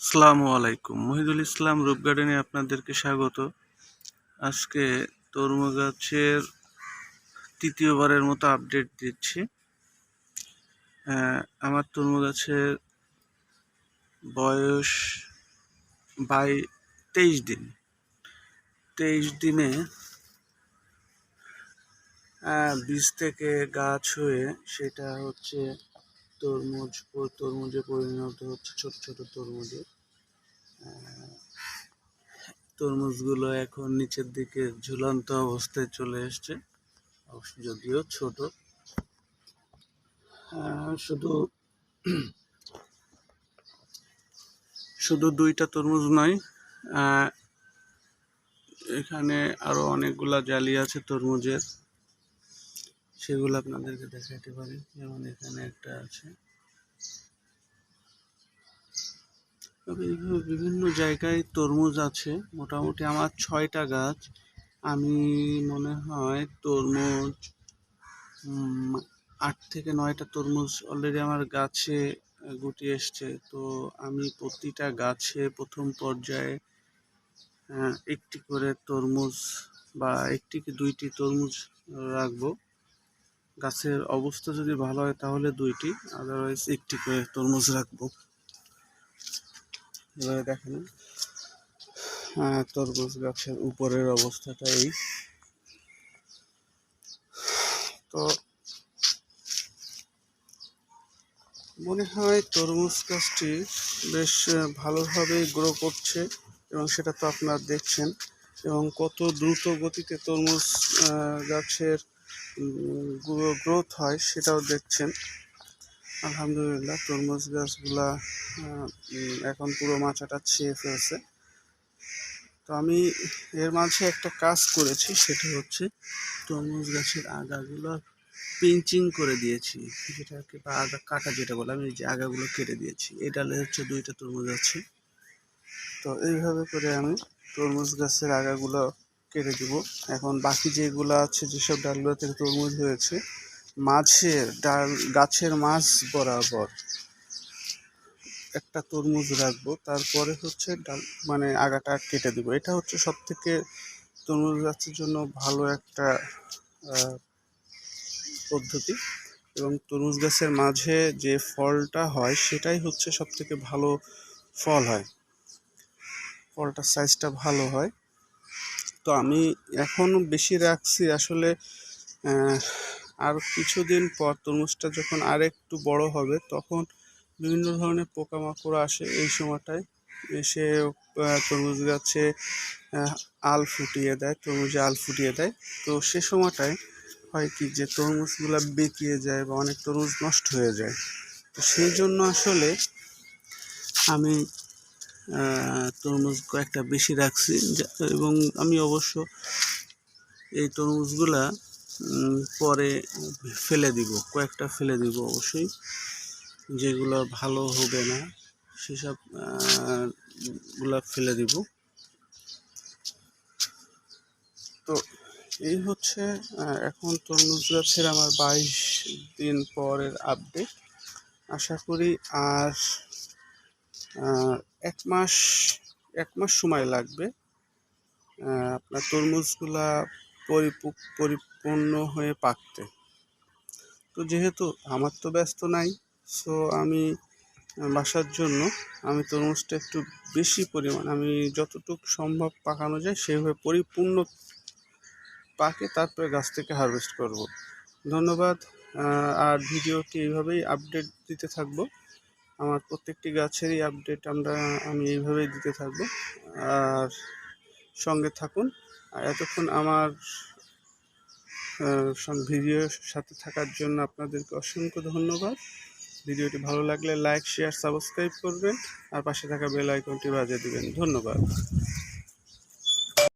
আসসালামু আলাইকুম। মহিদুল ইসলাম, রূপ গার্ডেনে আপনাদেরকে স্বাগত। আজকে তরমুজ গাছের তৃতীয়বারের মতো আপডেট দিচ্ছি। আমার তরমুজ গাছের বয়স বাই তেইশ দিন। তেইশ দিনে বীজ থেকে গাছ হয়ে সেটা হচ্ছে তরমুজ তরমুজে পরিণত হচ্ছে ছোট ছোট তরমুজে। তরমুজগুলো এখন নিচের দিকে ঝুলন্ত অবস্থায় চলে এসছে যদিও ছোট। শুধু শুধু দুইটা তরমুজ নয় এখানে আরও অনেকগুলা জালি আছে তরমুজের। সেগুলো আপনাদেরকে দেখাতে পারি। যেমন এখানে একটা আছে। তবে বিভিন্ন জায়গায় তরমুজ আছে। মোটামুটি আমার ছয়টা গাছ। আমি মনে হয় তরমুজ আট থেকে নয়টা তরমুজ অলরেডি আমার গাছে গুটি এসছে। তো আমি প্রতিটা গাছে প্রথম পর্যায়ে একটি করে তরমুজ বা একটি কি দুইটি তরমুজ রাখব। গাছের অবস্থা যদি ভালো হয় তাহলে দুইটি আদারওয়াইজ একটি করে তরমুজ রাখব। এবারে দেখেন তরমুজ গাছের উপরের অবস্থাটা এই। তো মনে হয় তরমুজ গাছটি বেশ আহ, ভালোভাবেই গ্রো করছে এবং সেটা তো আপনারা দেখছেন। এবং কত দ্রুত গতিতে তরমুজ গাছের গ্রোথ হয় সেটাও দেখছেন। আলহামদুলিল্লাহ, তরমুজ গাছগুলা এখন পুরো মাচাটা ছেয়ে ফেলছে। তো আমি এর মাঝে একটা কাজ করেছি, সেটা হচ্ছে তরমুজ গাছের আগাগুলো পিঞ্চিং করে দিয়েছি। যেটাকে বা আগা, কাটা যেটা বলে, আমি যে আগাগুলো কেটে দিয়েছি। এই ডালে হচ্ছে দুইটা তরমুজ আছে। তো এইভাবে করে আমি তরমুজ গাছের আগাগুলো কেটে দিব। এখন বাকি যেগুলো আছে, যেসব ডালগুলো থেকে তরমুজ হয়েছে মাঝের ডাল, গাছের মাঝ বরাবর একটা তরমুজ রাখব। তারপরে হচ্ছে ডাল মানে আগাটা কেটে দিব। এটা হচ্ছে সব থেকে তরমুজ গাছের জন্য ভালো একটা পদ্ধতি। এবং তরমুজ গাছের মাঝে যে ফলটা হয়, সেটাই হচ্ছে সব থেকে ভালো ফল হয়। ফলটার সাইজটা ভালো হয়। তো আমি এখনও বেশি রাখছি আসলে আর কিছুদিন পর তরমুজটা যখন আর একটু বড় হবে, তখন বিভিন্ন ধরনের পোকামাকড় আসে এই সময়টায়। এসে তরমুজ গাছে আল ফুটিয়ে দেয়, তরমুজে আল ফুটিয়ে দেয়। তো সে সময়টায় হয় কি যে তরমুজগুলো বেঁকিয়ে যায় বা অনেক তরমুজ নষ্ট হয়ে যায়। তো সেই জন্য আসলে আমি তরমুজ কয়েকটা বেশি রাখছি এবং আমি অবশ্য এই তরমুজগুলা পরে ফেলে দিব, কয়েকটা ফেলে দিব অবশ্যই, যেগুলো ভালো হবে না, সেসবগুলা ফেলে দিব। তো এই হচ্ছে এখন তরমুজ গাছের আমার বাইশ দিন পরের আপডেট আশা করি আর এক মাস এক মাস সময় লাগবে। আপনার তরমুজগুলা পরিপু- পরিপূর্ণ হয়ে পাকতে। তো যেহেতু আমার তো ব্যস্ত নাই সো আমি বাসার জন্য আমি তরমুজটা একটু বেশি পরিমাণ, আমি যতটুকু সম্ভব পাকানো যায় সেভাবে পরিপূর্ণ পাকে তারপরে গাছ থেকে হারভেস্ট করব। ধন্যবাদ আর ভিডিওটি এইভাবেই আপডেট দিতে থাকব। আমার প্রত্যেকটি গাছেরই আপডেট আমরা, আমি এইভাবেই দিতে থাকব। আর সঙ্গে থাকুন। আর এতক্ষণ আমার ভিডিওর সাথে থাকার জন্য আপনাদেরকে অসংখ্য ধন্যবাদ। ভিডিওটি ভালো লাগলে লাইক শেয়ার সাবস্ক্রাইব করবেন। আর পাশে থাকা বেল আইকনটি বাজিয়ে দেবেন। ধন্যবাদ।